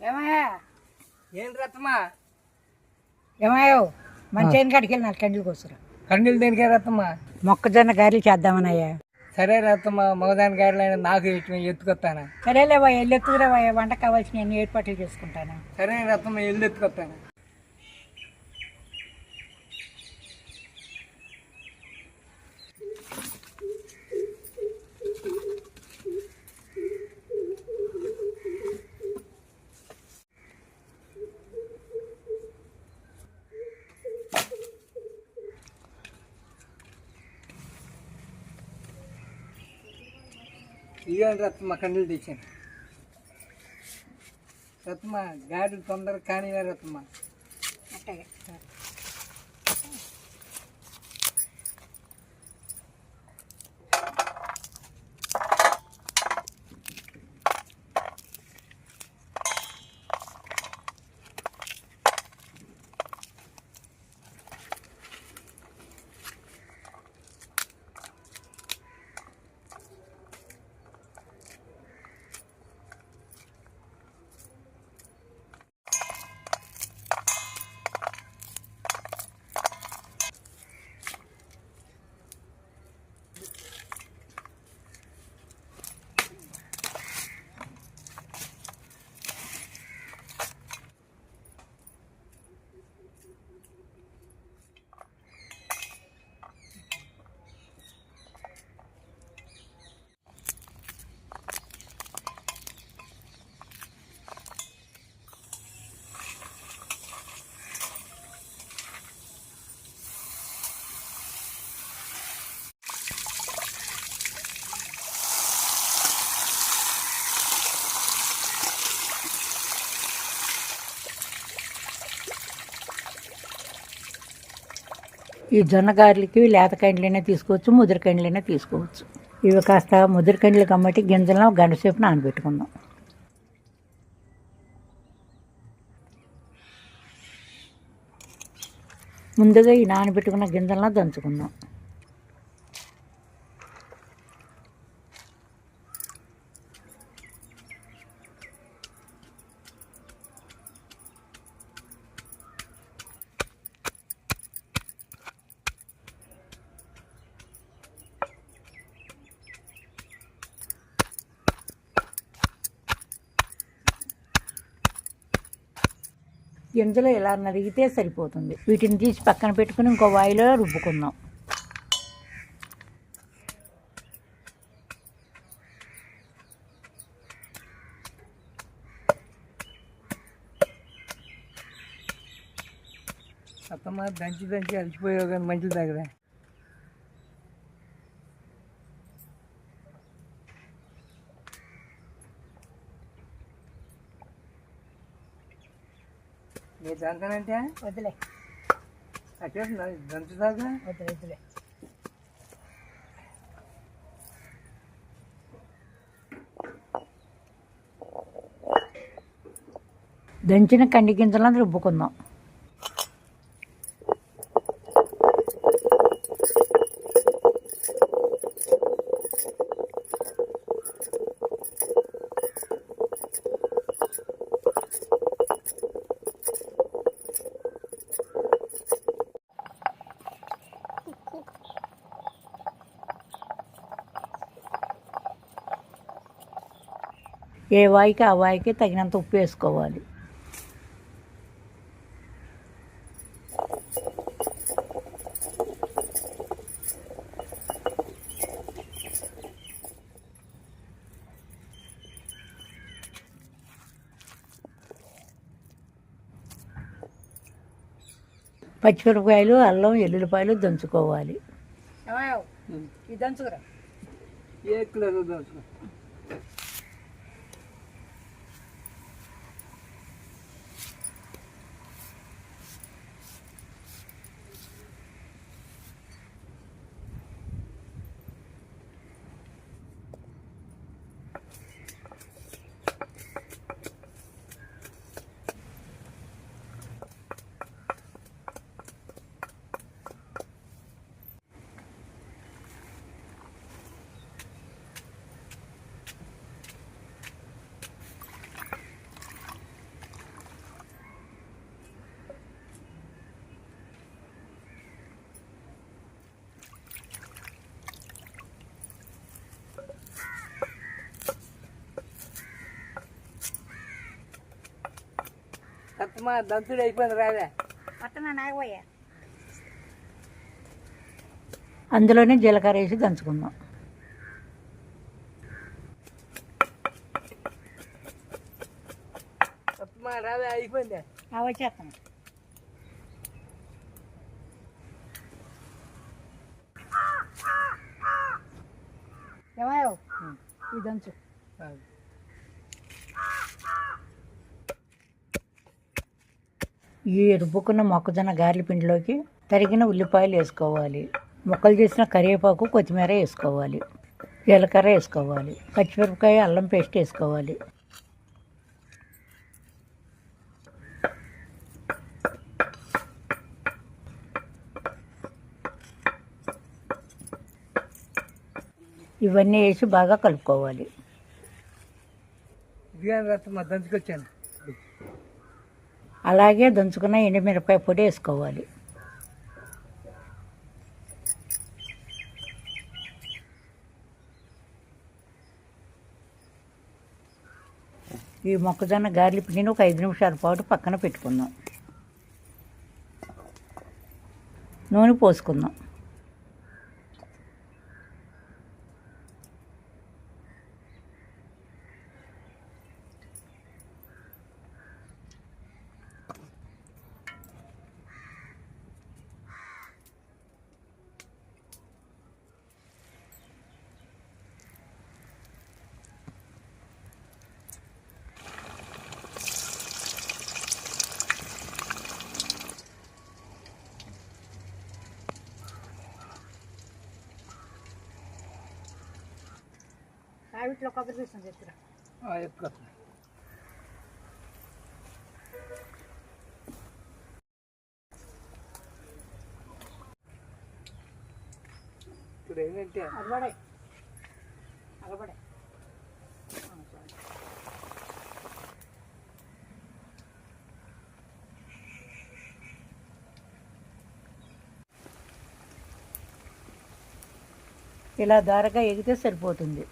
ఏమయ్యా? ఏం రత్నమా ఏమయ్యో? మంచి అయిన కాడికి వెళ్ళి నాలుగు కండ్లు కోసరా. కండీలు దేనికే రత్నమా మొక్కజొన్న గారెలు చేద్దామనయ్యా. సరే రత్నమా మగదాని గారిలైనా నాకు ఎత్తు ఎత్తుకొస్తాను సరేలేవా వెళ్ళి ఎత్తుకురావయ్యా వంట కావాల్సిన ఏర్పాట్లు చేసుకుంటాను. సరే రత్నమా ఎల్లు ఎత్తుకొస్తాను ఇవ్వండి రత్నమా కండీలు తెచ్చాను. రత్నమా గాడి తొందరగా కానివే రత్నమా అట్టగా. ఈ జొన్న గారెలకి లేత కండ్లైనా తీసుకోవచ్చు ముదిరి కండ్లైనా తీసుకోవచ్చు. ఇవి కాస్త ముదిరి కండ్లు కమ్మటి గింజలను గంట సేపు నానబెట్టుకుందాం. ముందుగా ఈ నానబెట్టుకున్న గింజలను దంచుకుందాం. గింజలు ఇలా నరిగితే సరిపోతుంది. వీటిని తీసి పక్కన పెట్టుకుని ఇంకో వాయిలో రుబ్బుకుందాం. అత్తమ్మ దంచి దంచి అలసిపోయావు కానీ మంచిది దగ్గర మీరు దంతానంటే వదిలే అట్టే దంచుదాకా వదిలే వదిలే దంచిన కండి గింజలను రుబ్బుకుందాం. ఏ వాయికి ఆ వాయికి తగినంత ఉప్పు వేసుకోవాలి. పచ్చిమిరపకాయలు అల్లం ఎల్లుల్లిపాయలు దంచుకోవాలి. దంచుకురా. సత్తమా దంతుడు అయిపోయింది రాదే అందులోనే జీలకర్ర వేసి దంచుకుందాం. సత్తమా రాదే అయిపోయింది. వచ్చేస్తాను ఏమయ్యో ఇది దంచు ఈ ఎరుపుకున్న మొక్కజొన్న గారెల పిండిలోకి తరిగిన ఉల్లిపాయలు వేసుకోవాలి. ముక్కలు చేసిన కరివేపాకు కొత్తిమీర వేసుకోవాలి. జీలకర్ర వేసుకోవాలి. పచ్చిమిరపకాయ అల్లం పేస్ట్ వేసుకోవాలి. ఇవన్నీ వేసి బాగా కలుపుకోవాలి. ఇదిగాని దంచుకొచ్చాను అలాగే దంచుకున్న ఎండుమిరపకాయ పొడి వేసుకోవాలి. ఈ మొక్కజొన్న గార్లి పిండిని ఒక ఐదు నిమిషాల పాటు పక్కన పెట్టుకుందాం. నూనె పోసుకుందాం. వీటిలో కొబ్బరి పీసం చెప్తురా ఎత్తుకొస్తున్నా ఇప్పుడు ఏంటంటే అలబడే అలబడే ఇలా దారగా ఎగితే సరిపోతుంది.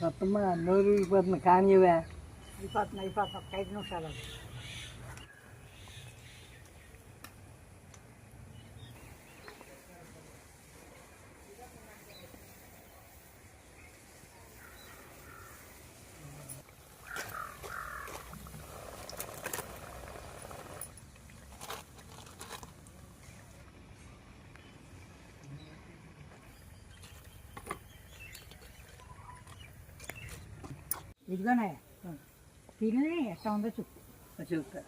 రత్తమ్మ నోరు ఊరిపోతుంది కానివే అయిపోతుంది అయిపోతుంది ఒక ఐదు నిమిషాలు ఇదిగోనే తిని ఎట్లా ఉందో చెప్పు చెప్తా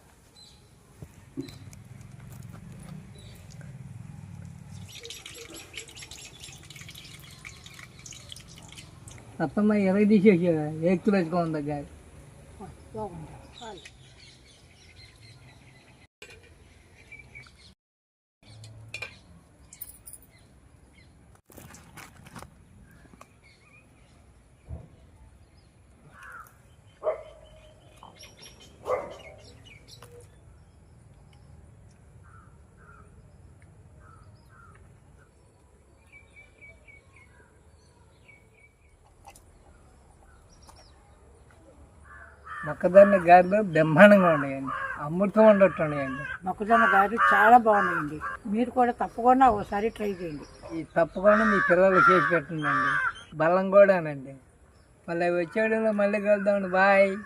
రత్తమ్మ ఎరగ తీసేసి ఏకులు వేసుకోండి గారి మొక్కజొన్న గారెలు బ్రహ్మాండంగా ఉన్నాయండి. అమృతం ఉండట్టు ఉన్నాయండి. మొక్కజొన్న గారి చాలా బాగున్నాయండి. మీరు కూడా తప్పకుండా ఒకసారి ట్రై చేయండి. ఈ తప్పకుండా మీ పిల్లలు చేసి పెట్టండి బలం కూడానండి. మళ్ళీ వచ్చేయడంలో మళ్ళీ కలుద్దామండి. బాయ్.